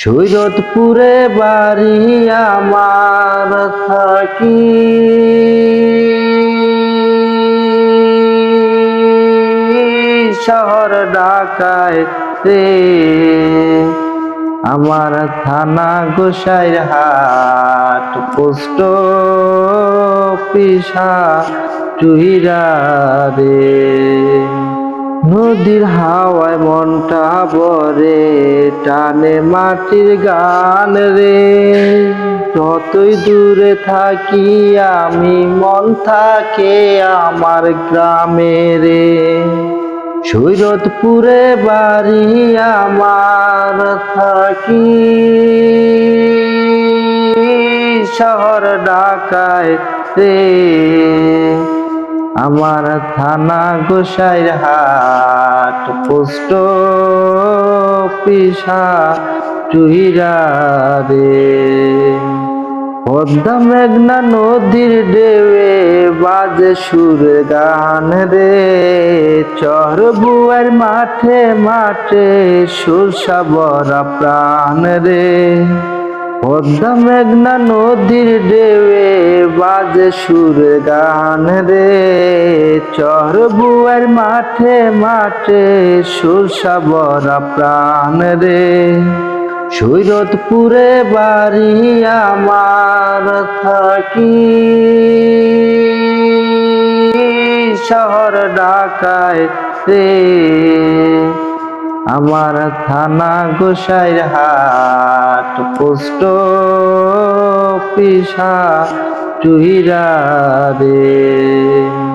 সৈরতপুরে বাড়ি আমার থাকি। শহর ঢাকায় আমার থানা গোসাইর হাট পোস্ট পিসা টুহিরা রে। নদীর হাওয়ায় মনটা বরে টানে মাটির গান রে। যতই দূরে থাকি, আমি মন থাকে আমার গ্রামে রে। সৈরতপুরে বাড়ি আমার থাকি। শহর ঢাকায় রে। আমার থানা গোসাইর হাট, পোস্ট পিসা টুহিরা রে পদ্মা মেঘনা নদীর ডেবে বাজে সুরের গান রে। চর বুয়ার মাঠে মাঠে সুরসা বরা প্রাণ রে। পদ্মা মেঘনা নদীর ডেবে বাজে সুরের গান রে। চর বুয়ার মাঠে মাঠে সুরসা বরা প্রাণ রে। সৈরতপুরে বাড়ি আমার থাকি। শহর ঢাকায় রে। আমার থানা গোসাই হাট পোস্ট পিসা টুহিরা রে।